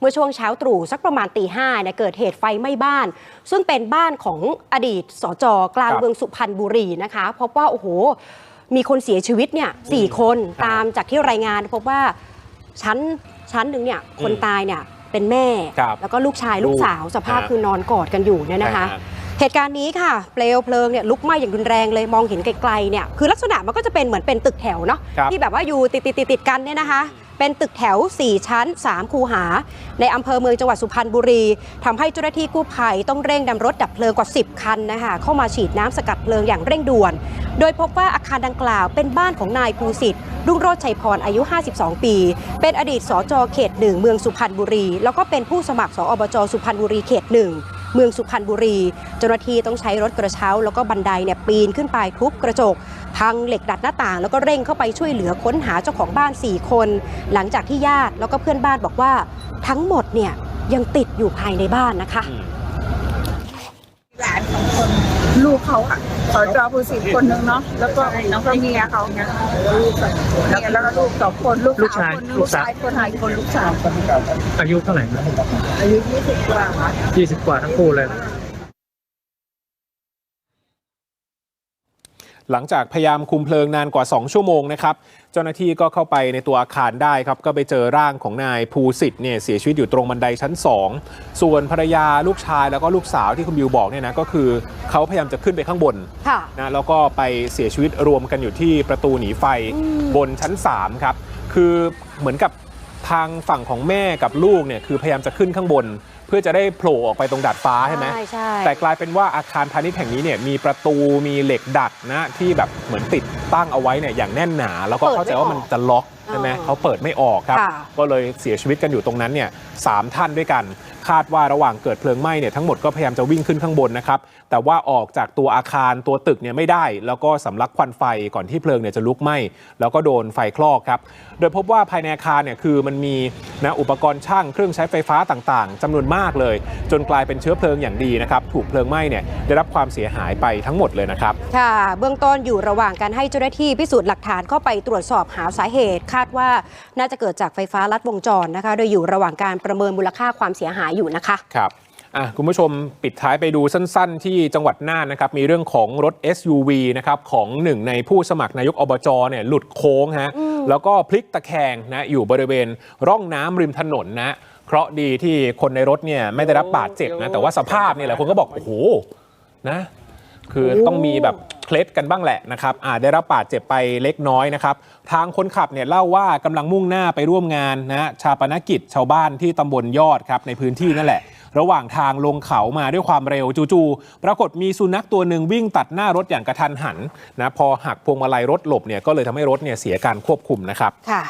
เมื่อช่วงเช้าตรู่สักประมาณตีห้าเนี่ยเกิดเหตุไฟไหม้บ้าน ซึ่งเป็นบ้านของอดีตสจกลางครับเมืองสุพรรณบุรีนะคะพบว่าโอ้โหมีคนเสียชีวิตเนี่ยสี่คนครับตามจากที่รายงาน พบว่าชั้นชั้นหนึ่งเนี่ยคนอืมตายเนี่ยเป็นแม่ครับแล้วก็ลูกชายลูกสาวสภาพฮะคือนอนกอดกันอยู่เนี่ยนะคะฮะเหตุการณ์นี้ค่ะ เปลวเพลิงเนี่ยลุกไหม้อย่างรุนแรงเลยมองเห็นไกลๆเนี่ยคือลักษณะมันก็จะเป็นเหมือนเป็นตึกแถวเนาะครับที่แบบว่าอยู่ติดติดติดติดๆกันเนี่ยนะคะ เป็นตึกแถว 4 ชั้น 3 คูหา ในอำเภอเมืองจังหวัดสุพรรณบุรีทำให้เจ้าหน้าที่กู้ภัยต้องเร่งนำรถดับเพลิงกว่า 10 คันนะคะเข้ามาฉีดน้ำสกัดเพลิงอย่างเร่งด่วน โดยพบว่าอาคารดังกล่าวเป็นบ้านของนายภูสิทธิ์รุ่งโรจน์ชัยพรอายุ 52 ปี เป็นอดีตสจเขตหนึ่งเมืองสุพรรณบุรี แล้วก็เป็นผู้สมัครสอบจสุพรรณบุรีเขตหนึ่ง เมืองสุพรรณบุรี เจ้าหน้าที่ต้องใช้รถกระเช้า แล้วก็บันไดเนี่ยปีนขึ้นไปทุบกระจก พังเหล็กดัดหน้าต่าง แล้วก็เร่งเข้าไปช่วยเหลือค้นหาเจ้าของบ้าน 4 คน หลังจากที่ญาติแล้วก็เพื่อนบ้านบอกว่า ทั้งหมดเนี่ยยังติดอยู่ภายในบ้านนะคะหลานสองคน ลูกเขาอะสจผู้สิทธิ์คนหนึ่งเนาะแล้วก็น้องก็เมียเขาเนี่ยลูกเมียแล้วก็ลูกสองคนลูกลูกสาชายวคนหนึ่งลูลูกกสาวชายคนหายคนลูกสาวอายุเท่าไหร่นะอายุยี่สิบกว่ายี่สิบกว่าทั้งคู่เลย หลังจากพยายามคุมเพลิงนานกว่า 2 ชั่วโมงนะครับ เจ้าหน้าที่ก็เข้าไปในตัวอาคารได้ครับ ก็ไปเจอร่างของนายภูสิทธิ์เนี่ยเสียชีวิตอยู่ตรงบันไดชั้น 2 ส่วนภรรยาลูกชายแล้วก็ลูกสาวที่คุณบิวบอกเนี่ยนะก็คือเขาพยายามจะขึ้นไปข้างบนค่ะนะแล้วก็ไปเสียชีวิตรวมกันอยู่ที่ประตูหนีไฟอืมบนชั้น3ครับคือเหมือนกับทางฝั่งของแม่กับลูกเนี่ยคือพยายามจะขึ้นข้างบนเพื่อจะได้โผล่ออกไปตรงดาดฟ้าใช่ไหมใช่ใช่แต่กลายเป็นว่าอาคารพาณิชย์แห่งนี้เนี่ยมีประตูมีเหล็กดัดนะที่แบบเหมือนติดตั้งเอาไว้เนี่ยอย่างแน่นหนา แล้วก็เข้าใจว่ามันจะล็อกใช่ไหมอ๋อเขาเปิดไม่ออกครับค่ะก็เลยเสียชีวิตกันอยู่ตรงนั้นเนี่ยสามท่านด้วยกัน คาดว่าระหว่างเกิดเพลิงไหม้เนี่ยทั้งหมดก็พยายามจะวิ่งขึ้นข้างบนนะครับ แต่ว่าออกจากตัวอาคารตัวตึกเนี่ยไม่ได้ แล้วก็สำลักควันไฟก่อนที่เพลิงเนี่ยจะลุกไหม้แล้วก็โดนไฟคลอกครับ โดยพบว่าภายในอาคารเนี่ยคือมันมีนะอุปกรณ์ช่างเครื่องใช้ไฟฟ้าต่างๆจำนวนมากเลย จนกลายเป็นเชื้อเพลิงอย่างดีนะครับถูกเพลิงไหม้เนี่ยได้รับความเสียหายไปทั้งหมดเลยนะครับ ค่ะ เบื้องต้นอยู่ระหว่างการให้เจ้าหน้าที่พิสูจน์หลักฐานเข้าไปตรวจสอบหาสาเหตุ คาดว่าน่าจะเกิดจากไฟฟ้าลัดวงจรนะคะ โดยอยู่ระหว่างการประเมินมูลค่าความเสียหายอยู่นะคะครับอะคุณผู้ชมปิดท้ายไปดูสั้น ๆ ที่จังหวัดน่านนะครับมีเรื่องของรถ SUV นะครับของหนึ่งในผู้สมัครนายกอบจเนี่ยหลุดโค้งฮะแล้วก็พลิกตะแคงนะอยู่บริเวณร่องน้ำริมถนนนะ เคราะห์ดีที่คนในรถเนี่ยไม่ได้รับบาดเจ็บนะ แต่ว่าสภาพเนี่ยหลายคนก็บอก โอ้โหนะ คือต้องมีแบบเคล็ดกันบ้างแหละนะครับอาจได้รับบาดเจ็บไปเล็กน้อยนะครับ ทางคนขับเนี่ยเล่าว่ากำลังมุ่งหน้าไปร่วมงานนะชาปนกิจชาวบ้านที่ตำบลยอดครับในพื้นที่นั่นแหละ ระหว่างทางลงเขามาด้วยความเร็วจู่ๆปรากฏมีสุนัขตัวหนึ่งวิ่งตัดหน้ารถอย่างกระทันหันนะพอหักพวงมาลัยรถหลบเนี่ยก็เลยทำให้รถเนี่ยเสียการควบคุมนะครับค่ะ